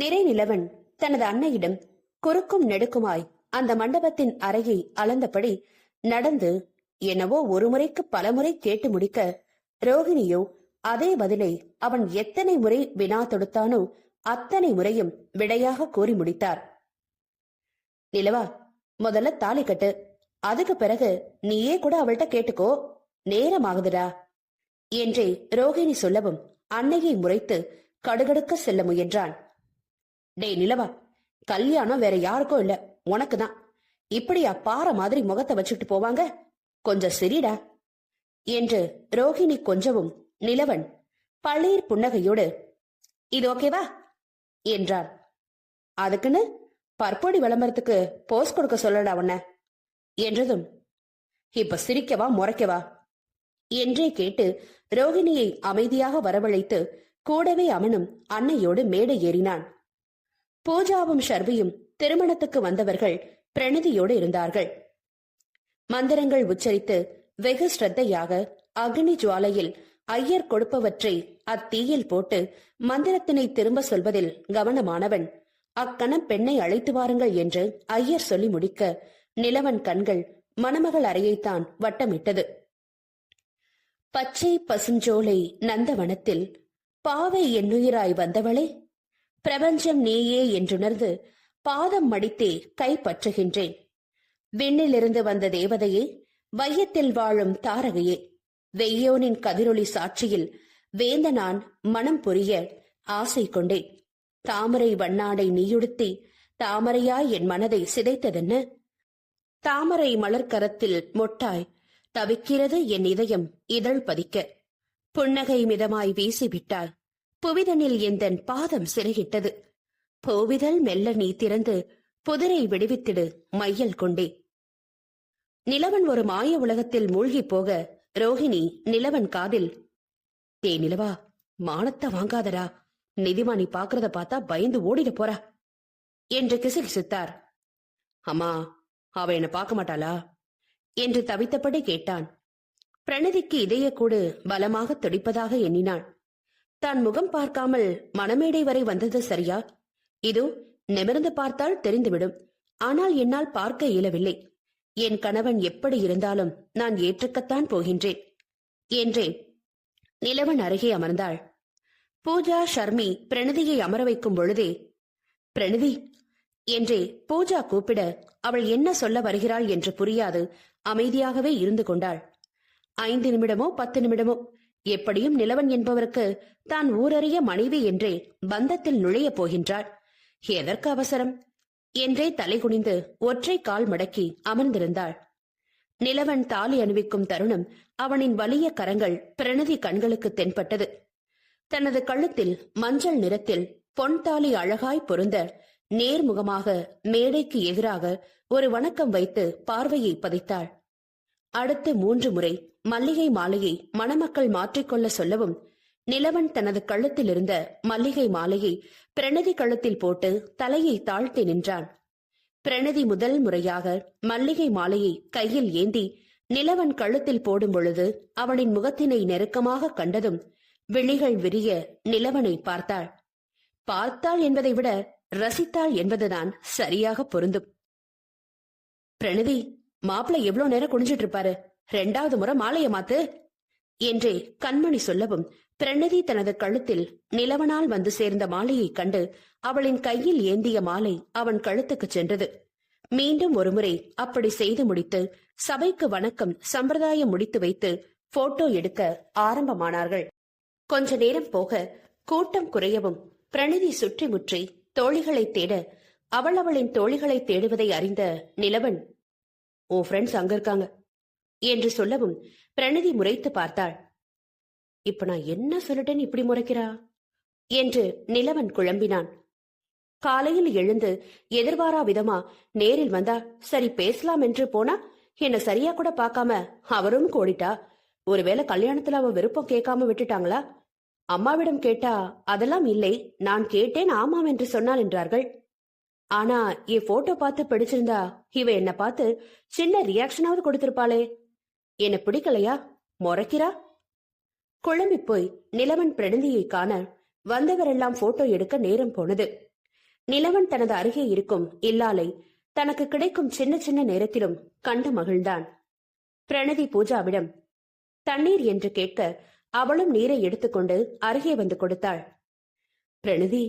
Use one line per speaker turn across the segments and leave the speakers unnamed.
நிறை நிலவன் தனது அன்னையிடம் குறுக்கும் நெடுக்குமாய் அந்த மண்டபத்தின் அறையை அளந்தபடி நடந்து என்னவோ ஒரு முறைக்கு பலமுறை கேட்டு முடிக்க ரோகிணியோ அதே பதிலை அவன் எத்தனை முறை வினா தொடுத்தானோ அத்தனை முறையும் விடையாக கூறி முடித்தார். நிலவா முதல்ல தாலி கட்டு. அதுக்கு பிறகு நீயே கூட அவள்கிட்ட கேட்டுக்கோ. நேரம் ஆகுதுடா என்றே ரோகிணி சொல்லவும் அன்னையை முறைத்து கடுகடுக்க செல்ல முயன்றான். டேய் நிலவா கல்யாணம் வேற யாருக்கும் இல்ல. உனக்கு தான் இப்படியா பாறை மாதிரி முகத்தை வச்சுட்டு போவாங்க? கொஞ்சம் சிரிடா. என்று ரோஹிணி கொஞ்சவும் நிலவன் பள்ளீர் புன்னகையோடு இது ஓகேவா? என்றான் அதுக்குன்னு பற்பொடி விளம்பரத்துக்கு போஸ் கொடுக்க சொல்லடா உன்ன என்றதும் இப்ப சிரிக்கவா முறைக்கவா? என்றே கேட்டு ரோகிணியை அமைதியாக வரவழைத்து கூடவே அவனும் அன்னையோடு மேடை ஏறினான். பூஜாவும் ஷர்வியும் திருமணத்துக்கு வந்தவர்கள் பிரணிதியோடு இருந்தார்கள். மந்திரங்கள் உச்சரித்து வெகு ஸ்ரத்தையாக அக்னி ஜுவாலையில் ஐயர் கொடுப்பவற்றை அத்தீயில் போட்டு மந்திரத்தினை திரும்ப சொல்வதில் கவனமானவன் அக்கணம் பெண்ணை அழைத்து வாருங்கள் என்று ஐயர் சொல்லி முடிக்க நிலவன் கண்கள் மணமகள் அறையைத்தான் வட்டமிட்டது. பச்சை பசுஞ்சோலை நந்தவனத்தில் பாவை என்னுயிராய் வந்தவளே பிரபஞ்சம் நீயே என்றுணர்ந்து பாதம் மடித்தே கைப்பற்றுகின்றேன் விண்ணிலிருந்து வந்த தேவதையே வையத்தில் வாழும் தாரகையே வெய்யோனின் கதிரொளி சாட்சியில் வேந்த நான் மனம் புரிய ஆசை கொண்டேன். தாமரை வண்ணாடை நீயுடுத்தி தாமரையாய் என் மனதை சிதைத்ததென்ன? தாமரை மலர்க்கரத்தில் மொட்டாய் தவிக்கிறது என் இதயம் இதழ் பதிக்க. புன்னகை மிதமாய் வீசிவிட்டாள் புவிதனில் எந்தன் பாதம் சிறையிட்டது. போவிதல் மெல்ல நீ திறந்து புதிரை விடுவித்திடு மையல் கொண்டே. நிலவன் ஒரு மாய உலகத்தில் மூழ்கி போக ரோஹிணி நிலவன் காதில் தே நிலவா மானத்தை வாங்காதடா. நிதிமா பாக்குறத பார்த்தா பயந்து ஓடிட போறா. என்று கிசுகிசுத்தார் அம்மா அவ என்ன பார்க்க மாட்டாளா? என்று தவித்தபடி கேட்டான். பிரணதிக்கு இதயக்கூடு பலமாக துடிப்பதாக எண்ணினாள். தான் முகம் பார்க்காமல் மணமேடை வரை வந்தது சரியா? இதோ நிமிர்ந்து பார்த்தால் தெரிந்துவிடும். ஆனால் என்னால் பார்க்க இயலவில்லை. என் கணவன் எப்படி இருந்தாலும் நான் ஏற்றுக்கத்தான் போகின்றேன் என்றேன். நிலவன் அருகே அமர்ந்தாள். பூஜா ஷர்மி பிரணிதியை அமர வைக்கும் பொழுதே பிரணிதி என்றே பூஜா கூப்பிட அவள் என்ன சொல்ல வருகிறாள் என்று புரியாது அமைதியாகவே இருந்து கொண்டாள். ஐந்து நிமிடமோ பத்து நிமிடமோ எப்படியும் நிலவன் என்பவருக்கு தான் ஊரறிய மனைவி என்றே பந்தத்தில் நுழையப் போகின்றாள். எதற்கு அவசரம்? என்றே தலைகுனிந்து ஒற்றை கால் மடக்கி அமர்ந்திருந்தாள். நிலவன் தாலி அணிவிக்கும் தருணம் அவனின் வலிய கரங்கள் பிரணதி கண்களுக்கு தென்பட்டது. தனது கழுத்தில் மஞ்சள் நிறத்தில் பொன் தாலி அழகாய் பொருந்த நேர்முகமாக மேடைக்கு எதிராக ஒரு வணக்கம் வைத்து பார்வையை பதித்தாள். அடுத்து மூன்று முறை மல்லிகை மாலையை மணமக்கள் மாற்றிக்கொள்ள சொல்லவும் நிலவன் தனது கழுத்தில் இருந்த மல்லிகை மாலையை பிரணதி கழுத்தில் போட்டு தலையை தாழ்த்தி நின்றான். பிரணதி முதல் முறையாக மல்லிகை மாலையை கையில் ஏந்தி நிலவன் கழுத்தில் போடும் பொழுது அவனின் முகத்தினை நெருக்கமாக கண்டதும் விழிகள் விரிய நிலவனை பார்த்தாள். பார்த்தாள் என்பதை விட ரசித்தாள் என்பதுதான் சரியாக பொருந்தும். பிரணதி மாப்பிள்ள எவ்வளவு நேரம் குனிஞ்சிட்டு இருப்பாரு ரெண்டாவது முறை மாலைய மாத்து. என்றே கண்மணி சொல்லவும் பிரணதி தனது கழுத்தில் நிலவனால் வந்து சேர்ந்த மாலையைக் கண்டு அவளின் கையில் ஏந்திய மாலை அவன் கழுத்துக்கு சென்றது. மீண்டும் ஒருமுறை அப்படி செய்து முடித்து சபைக்கு வணக்கம் சம்பிரதாயம் முடித்து வைத்து போட்டோ எடுக்க ஆரம்பமானார்கள். கொஞ்ச நேரம் போக கூட்டம் குறையவும் பிரணதி சுற்றி முற்றி தோழிகளை தேட அவள் அவளின் தோழிகளை தேடுவதை அறிந்த நிலவன் உன் ஃப்ரெண்ட்ஸ் அங்க இருக்காங்க. என்று சொல்லவும் பிரணதி முறைத்து பார்த்தாள். இப்ப நான் என்ன சொல்லிட்டேன்னு இப்படி முறைக்கிறா? என்று நிலவன் குழம்பினான். காலையில் எழுந்து எதிர்பாரா விதமா நேரில் வந்தா சரி பேசலாம் என்று போனா என்ன சரியா கூட பார்க்காம அவரும் கோடிட்டா? ஒருவேளை கல்யாணத்துல அவ விருப்பம் கேட்காம விட்டுட்டாங்களா? அம்மாவிடம் கேட்டா அதெல்லாம் இல்லை நான் கேட்டேன் ஆமாம் என்று சொன்னாள் என்றார்கள். ஆனா என் போட்டோ பார்த்து பிடிச்சிருந்தா இவ என்ன பார்த்து சின்ன ரியாக்ஷனாவது கொடுத்திருப்பாளே. என்ன பிடிக்கலையா? முறைக்கிறா? குழம்பி போய் நிலவன் பிரணிதியை காண வந்தவரெல்லாம் போட்டோ எடுக்க நேரம் போனது. நிலவன் தனது அருகே இருக்கும் இல்லாலை தனக்கு கிடைக்கும் சின்ன சின்ன நேரத்திலும் கண்டு மகிழ்ந்தான். பிரணதி பூஜாவிடம் தண்ணீர் என்று கேட்க அவளும் நீரை எடுத்துக்கொண்டு அருகே வந்து கொடுத்தாள். பிரணதி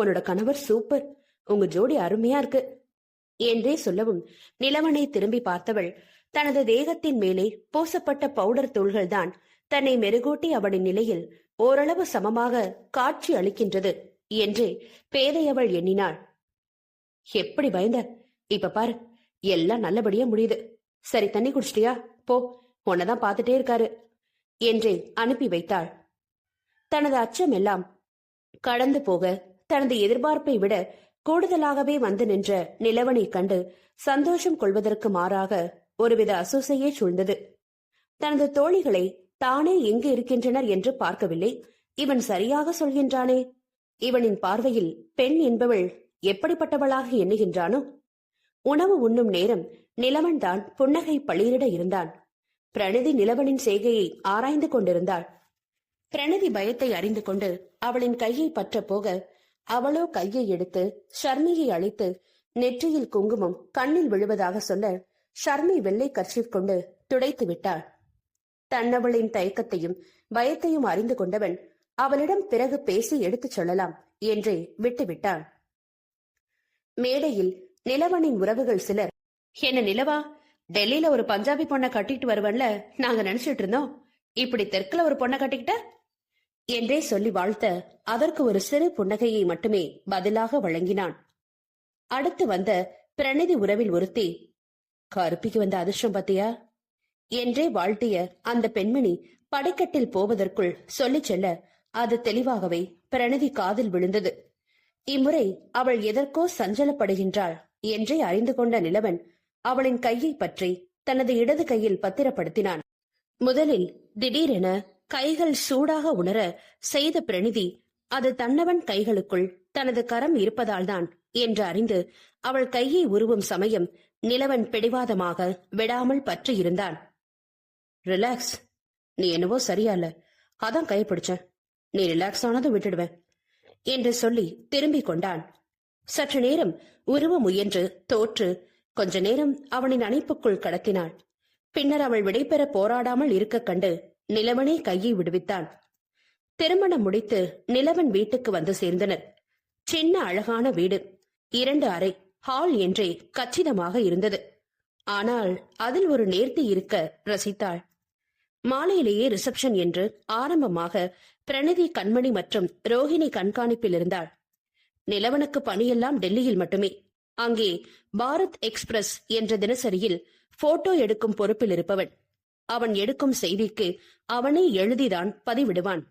உன்னோட கணவர் சூப்பர். உங்க ஜோடி அருமையா இருக்கு. என்றே சொல்லவும் நிலவனை திரும்பி பார்த்தவள் தனது தேகத்தின் மேலே பூசப்பட்ட பவுடர் தூள்கள்தான் தன்னை மெருகூட்டி அவளின் நிலையில் ஓரளவு சமமாக காட்சி அளிக்கின்றது என்றே பேதையவள் எண்ணினாள். எப்படி பயந்த? இப்ப பாரு எல்லாம் நல்லபடியா முடியுது. சரி தண்ணி குடிச்சிட்டியா? போ உன்னதான் பார்த்துட்டே இருக்காரு. என்றே அனுப்பி வைத்தாள். தனது அச்சம் எல்லாம் கடந்து போக தனது எதிர்பார்ப்பை விட கூடுதலாகவே வந்து நின்ற நிலவனை கண்டு சந்தோஷம் கொள்வதற்கு மாறாக ஒருவித அசூசையே சூழ்ந்தது. தனது தோழிகளை தானே எங்கு இருக்கின்றனர் என்று பார்க்கவில்லை. இவன் சரியாக சொல்கின்றானே. இவனின் பார்வையில் பெண் என்பவள் எப்படிப்பட்டவளாக எண்ணுகின்றானோ? உணவு உண்ணும் நேரம் நிலவன்தான் புன்னகை பளிரிட இருந்தான். பிரணதி நிலவனின் செய்கையை ஆராய்ந்து கொண்டிருந்தாள். பிரணதி பயத்தை அறிந்து கொண்டு அவளின் கையை பற்ற போக அவளோ கையை எடுத்து ஷர்மியை அழைத்து நெற்றியில் குங்குமம் கண்ணில் விழுவதாக சொல்ல ஷர்மி வெள்ளை கர்ச்சிப் கொண்டு துடைத்து விட்டாள். தன்னவளின் தயக்கத்தையும் பயத்தையும் அறிந்து கொண்டவன் அவளிடம் பிறகு பேசி எடுத்துச் சொல்லலாம் என்றே விட்டுவிட்டான். மேடையில் நிலவனின் உறவுகள் சிலர் என்ன நிலவா டெல்லியில ஒரு பஞ்சாபி பொண்ணை கட்டிட்டு வருவன்ல நாங்க நினைச்சிட்டு இருந்தோம். இப்படி தெற்குல ஒரு பொண்ணை கட்டிக்கிட்ட என்றே சொல்லி வாழ்த்த அதற்கு ஒரு சிறு புன்னகையை மட்டுமே பதிலாக வழங்கினான். அடுத்து வந்த பிரணிதி உறவில் ஒருத்தி கருப்பிக்கு வந்த அதிர்ஷ்டம் பத்தியா? என்றே வாழ்த்திய அந்த பெண்மணி படிக்கட்டில் போவதற்குள் சொல்லிச் செல்ல அது தெளிவாகவே பிரணிதி காதில் விழுந்தது. இம்முறை அவள் எதற்கோ சஞ்சலப்படுகின்றாள் என்றே அறிந்து கொண்ட நிலவன் அவளின் கையை பற்றி தனது இடது கையில் பத்திரப்படுத்தினான். முதலில் திடீரென கைகள் சூடாக உணர செய்த பிரணிதி அது தன்னவன் கைகளுக்குள் தனது கரம் இருப்பதால்தான் என்று அறிந்து அவள் கையை உருவும் சமயம் நிலவன் பிடிவாதமாக விடாமல் பற்றியிருந்தான் ரிலாக்ஸ் நீ என்னவோ சரியா இல்ல அதான் கை பிடிச்சேன். நீ ரிலாக்ஸ் ஆனதும் விட்டுடுவேன் என்று சொல்லி திரும்பிக் கொண்டான். சற்று நேரம் உருவ முயன்று தோற்று கொஞ்ச நேரம் அவனின் அணைப்புக்குள் கடத்தினாள். பின்னர் அவள் விடைபெற போராடாமல் இருக்க கண்டு நிலவனே கையை விடுவித்தான். திருமணம் முடித்து நிலவன் வீட்டுக்கு வந்து சேர்ந்தனர். சின்ன அழகான வீடு. இரண்டு அறை ஹால் என்றே கச்சிதமாக இருந்தது. ஆனால் அதில் ஒரு நேர்த்தி இருக்க ரசித்தாள். மாலையிலேயே ரிசப்ஷன் என்று ஆரம்பமாக பிரணதி கண்மணி மற்றும் ரோஹிணி கண்காணிப்பில் இருந்தாள். நிலவனுக்கு பணியெல்லாம் டெல்லியில் மட்டுமே. அங்கே பாரத் எக்ஸ்பிரஸ் என்ற தினசரியில் போட்டோ எடுக்கும் பொறுப்பில் இருப்பவன். அவன் எடுக்கும் செய்திக்கு அவனே எழுதிதான் பதிவிடுவான்.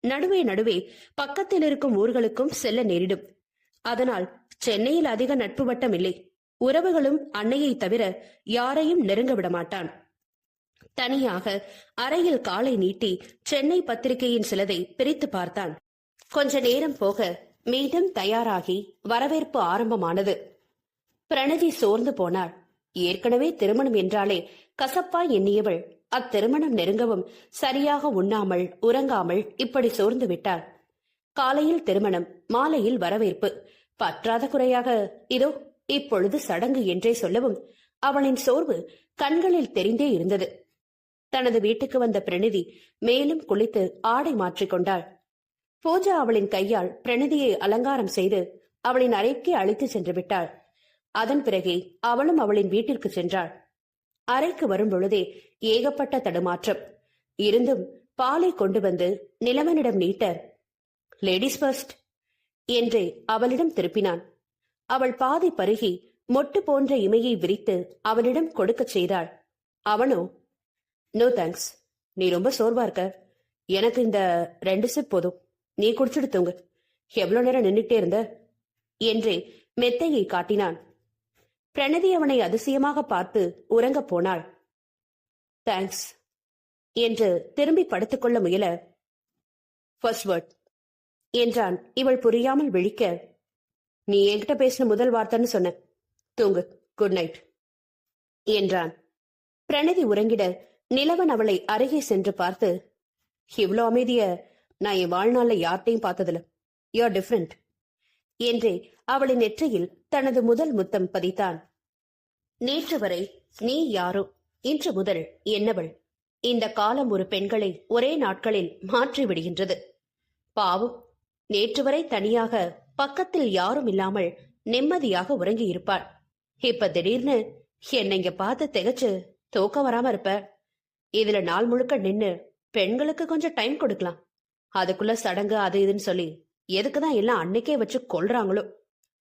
நடுவே நடுவே பக்கத்தில் இருக்கும் ஊர்களுக்கும் செல்ல நேரிடும். அதனால் சென்னையில் அதிக நட்பு வட்டம் இல்லை. உறவுகளும் அன்னையை தவிர யாரையும் நெருங்க விட மாட்டான். தனியாக அறையில் காலை நீட்டி சென்னை பத்திரிகையின் சிலதை பிரித்து பார்த்தான். கொஞ்ச நேரம் போக மீண்டும் தயாராகி வரவேற்பு ஆரம்பமானது. பிரணதி சோர்ந்து போனாள். ஏற்கனவே திருமணம் என்றாலே கசப்பாய் எண்ணியவள். அத்திருமணம் நெருங்கவும் சரியாக உண்ணாமல் உறங்காமல் இப்படி சோர்ந்து விட்டாள். காலையில் திருமணம் மாலையில் வரவேற்பு. பற்றாத குறையாக இதோ இப்பொழுது சடங்கு என்றே சொல்லவும் அவளின் சோர்வு கண்களில் தெரிந்தே இருந்தது. தனது வீட்டுக்கு வந்த பிரணிதி மேலும் குளித்து ஆடை மாற்றிக்கொண்டாள் பூஜா அவளின் கையால் பிரணிதியை அலங்காரம் செய்து அவளின் அறைக்கு அழைத்து சென்று விட்டாள். அதன் பிறகே அவளும் அவளின் வீட்டிற்கு சென்றாள். அறைக்கு வரும் பொழுதே ஏகப்பட்ட தடுமாற்றம். இருந்தும் பாலை கொண்டு வந்து நிலவனிடம் நீட்ட லேடிஸ் ஃபர்ஸ்ட் என்றே அவளிடம் திருப்பினான். அவள் பாதி பருகி மொட்டு போன்ற இமையை விரித்து அவனிடம் கொடுக்கச் செய்தாள். அவனோ நோ தேங்க்ஸ் நீ ரொம்ப சோர்வா இருக்க. எனக்கு இந்த ரெண்டு சிப் போதும். நீ குடிச்சிடுத்துங்க எவ்வளவு நேரம் நின்னுட்டே இருந்த? என்றே மெத்தையை காட்டினான். பிரணதி அவனை அதிசயமாக பார்த்து உறங்கப் போனாள். தேங்க்ஸ் என்று திரும்பி படுத்துக்கொள்ள முயல. ஃபர்ஸ்ட் வேர்ட் என்றான். இவள் புரியாமல் விழிக்க. நீ என்கிட்ட பேசின முதல் வார்த்தைன்னு சொன்ன. தூங்கு. குட் நைட் என்றான். பிரணதி உறங்கிட. நிலவன் அவளை அருகே சென்று பார்த்து இவ்ளோ அமைதிய நான் என் வாழ்நாள்ல யார்ட்டையும் பார்த்ததில்ல. யூஆர் டிஃப்ரெண்ட் என்றே அவளின் நெற்றியில் தனது முதல் முத்தம் பதித்தான். நேற்று வரை நீ யாரோ? இன்று முதல் என்னவள்? இந்த காலம் ஒரு பெண்களை ஒரே நாட்களில் மாற்றி விடுகின்றது. பாவம் நேற்று வரை தனியாக பக்கத்தில் யாரும் இல்லாமல் நிம்மதியாக உறங்கி இருப்பாள் இப்ப திடீர்னு என்னை இங்க பார்த்து திகச்சு தூக்கம் வராம இருப்ப? இதுல நாள் முழுக்க நின்னு பெண்களுக்கு கொஞ்சம் டைம் கொடுக்கலாம். அதுக்குள்ள சடங்கு அது இதுன்னு சொல்லி எதுக்குதான் எல்லாம் அன்னைக்கே வச்சு கொல்றாங்களோ?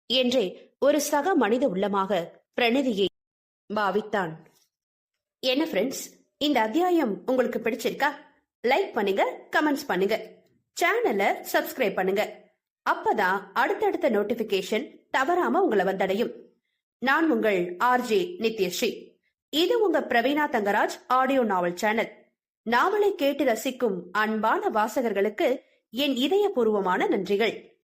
என்றே ஒரு சக மனித உள்ளமாக பிரணதியை பாவித்தான். என்ன ஃப்ரெண்ட்ஸ் இந்த அத்தியாயம் உங்களுக்கு பிடிச்சிருக்கா? லைக் பண்ணுங்க கமெண்ட்ஸ் பண்ணுங்க. சேனலை சப்ஸ்கிரைப் பண்ணுங்க. அப்பதான் அடுத்தடுத்த நோட்டிபிகேஷன் தவறாம உங்களை வந்தடையும். நான் உங்கள் ஆர்ஜே நித்யஸ்ரீ. இது உங்க Praveena Thangaraj audio novel channel நாவலை கேட்டு ரசிக்கும் அன்பான வாசகர்களுக்கு என் இதயபூர்வமான நன்றிகள்.